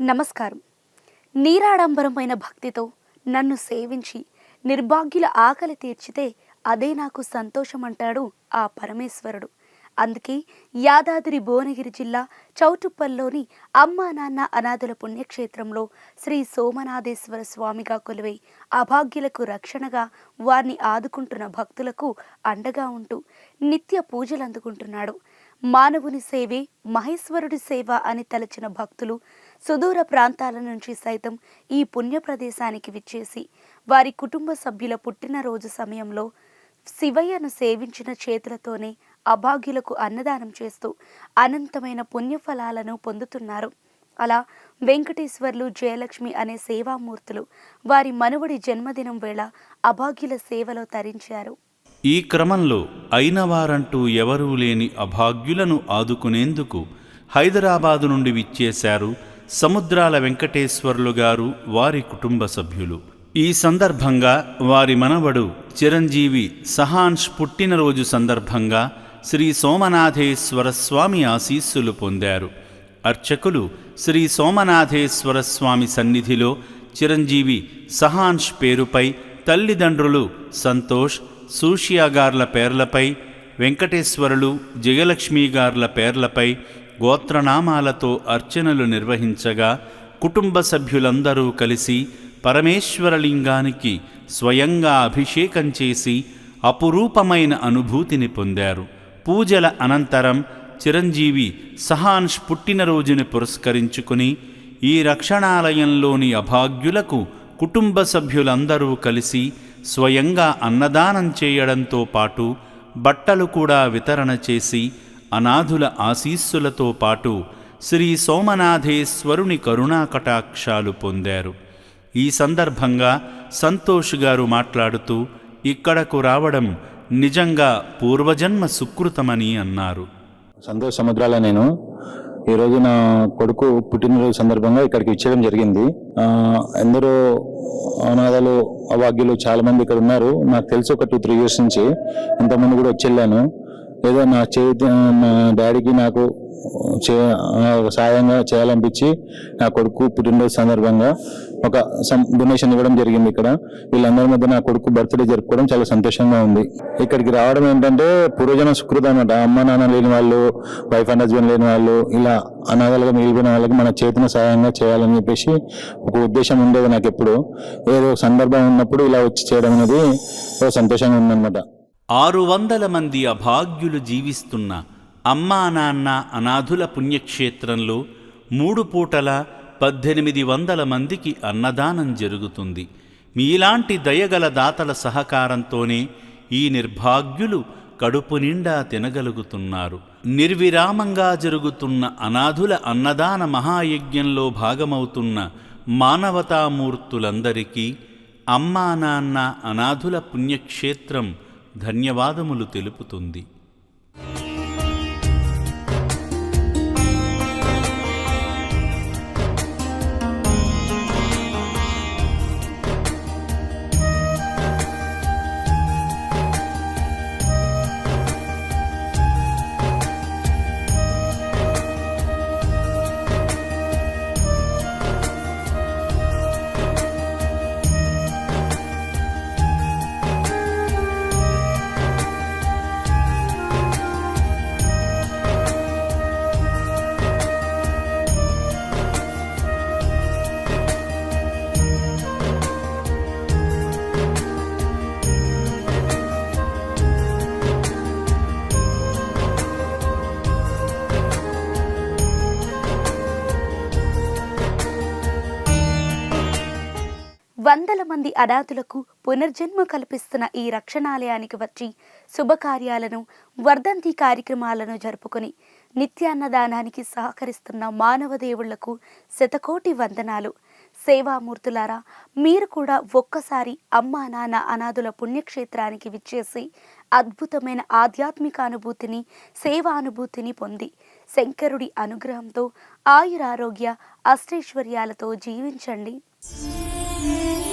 నమస్కారం. నీరాడంబరమైన భక్తితో నన్ను సేవించి నిర్భాగ్యుల ఆకలి తీర్చితే అదే నాకు సంతోషం అంటాడు ఆ పరమేశ్వరుడు. అందుకే యాదాద్రి భువనగిరి జిల్లా చౌటుప్పల్లోని అమ్మా నాన్న అనాథుల పుణ్యక్షేత్రంలో శ్రీ సోమనాథేశ్వర స్వామిగా కొలువై అభాగ్యులకు రక్షణగా వారిని ఆదుకుంటున్న భక్తులకు అండగా ఉంటూ నిత్య పూజలు అందుకుంటున్నాడు మానవుని సేవే మహేశ్వరుడి సేవ అని తలచిన భక్తులు సుదూర ప్రాంతాల నుంచి సైతం ఈ పుణ్య ప్రదేశానికి విచ్చేసి వారి కుటుంబ సభ్యుల పుట్టినరోజు సమయంలో శివయ్యను సేవించిన చేతులతోనే అభాగ్యులకు అన్నదానం చేస్తూ అనంతమైన పుణ్యఫలాలను పొందుతున్నారు. అలా వెంకటేశ్వర్లు జయలక్ష్మి అనే సేవామూర్తులు వారి మనువడి జన్మదినం వేళ అభాగ్యుల సేవలో తరించారు. ఈ క్రమంలో అయినవారంటూ ఎవరూ లేని అభాగ్యులను ఆదుకునేందుకు హైదరాబాదు నుండి విచ్చేశారు సముద్రాల వెంకటేశ్వర్లు గారు వారి కుటుంబ సభ్యులు. ఈ సందర్భంగా వారి మనవడు చిరంజీవి సహాన్ష్ పుట్టినరోజు సందర్భంగా శ్రీ సోమనాథేశ్వర స్వామి ఆశీస్సులు పొందారు. అర్చకులు శ్రీ సోమనాథేశ్వర స్వామి సన్నిధిలో చిరంజీవి సహాన్ష్ పేరుపై తల్లిదండ్రులు సంతోష్ సూషియా గార్ల పేర్లపై వెంకటేశ్వరులు జయలక్ష్మి గార్ల పేర్లపై గోత్రనామాలతో అర్చనలు నిర్వహించగా కుటుంబ సభ్యులందరూ కలిసి పరమేశ్వరలింగానికి స్వయంగా అభిషేకం చేసి అపురూపమైన అనుభూతిని పొందారు. పూజల అనంతరం చిరంజీవి సహాన్ష్ పుట్టినరోజుని పురస్కరించుకుని ఈ రక్షణాలయంలోని అభాగ్యులకు కుటుంబ సభ్యులందరూ కలిసి స్వయంగా అన్నదానం చేయడంతో పాటు బట్టలు కూడా వితరణ చేసి అనాథుల ఆశీస్సులతో పాటు శ్రీ సోమనాథేశ్వరుని కరుణా కటాక్షాలు పొందారు. ఈ సందర్భంగా సంతోష్ గారు మాట్లాడుతూ ఇక్కడకు రావడం నిజంగా పూర్వజన్మ సుకృతమని అన్నారు. సంతోష్ సముద్రాల నేను ఈరోజు నా కొడుకు పుట్టినరోజు సందర్భంగా ఇక్కడికి ఇచ్చడం జరిగింది. ఎందరో అనాథలు అభాగ్యులు చాలా మంది ఇక్కడ ఉన్నారు. నాకు తెలిసి ఒక టూ త్రీ ఇయర్స్ నుంచి ఇంతమంది కూడా వచ్చి వెళ్ళాను. ఏదో నా చేతి నా డాడీకి నాకు చే సాయంగా చేయాలనిపించి నా కొడుకు పుట్టినరోజు సందర్భంగా ఒక డొనేషన్ ఇవ్వడం జరిగింది ఇక్కడ. వీళ్ళందరి మధ్య నా కొడుకు బర్త్డే జరుపుకోవడం చాలా సంతోషంగా ఉంది. ఇక్కడికి రావడం ఏంటంటే పూర్వజన సుకృతం అనమాట అమ్మ నాన్న లేని వాళ్ళు వైఫ్ అండ్ హస్బెండ్ లేని వాళ్ళు ఇలా అనాథలుగా మిగిలిపోయిన వాళ్ళకి మన చేతిన సహాయంగా చేయాలని చెప్పేసి ఒక ఉద్దేశం ఉండేది నాకు ఎప్పుడు. ఏదో సందర్భం ఉన్నప్పుడు ఇలా వచ్చి చేయడం అనేది ఒక సంతోషంగా ఉందన్నమాట. ఆరు వందల మంది అభాగ్యులు జీవిస్తున్న అమ్మా నాన్న అనాథుల పుణ్యక్షేత్రంలో మూడు పూటల పద్దెనిమిది వందల మందికి అన్నదానం జరుగుతుంది. మీలాంటి దయగల దాతల సహకారంతోనే ఈ నిర్భాగ్యులు కడుపు నిండా తినగలుగుతున్నారు. నిర్విరామంగా జరుగుతున్న అనాథుల అన్నదాన మహాయజ్ఞంలో భాగమవుతున్న మానవతామూర్తులందరికీ అమ్మా నాన్న అనాథుల పుణ్యక్షేత్రం ధన్యవాదములు తెలుపుతుంది. వందల మంది అనాథులకు పునర్జన్మ కల్పిస్తున్న ఈ రక్షణాలయానికి వచ్చి శుభకార్యాలను వర్ధంతి కార్యక్రమాలను జరుపుకొని నిత్యాన్నదానానికి సహకరిస్తున్న మానవ దేవుళ్ళకు శతకోటి వందనాలు. సేవామూర్తులారా మీరు కూడా ఒక్కసారి అమ్మా నాన్న అనాథుల పుణ్యక్షేత్రానికి విచ్చేసి అద్భుతమైన ఆధ్యాత్మిక అనుభూతిని సేవానుభూతిని పొంది శంకరుడి అనుగ్రహంతో ఆయురారోగ్య అష్టైశ్వర్యాలతో జీవించండి. Yeah.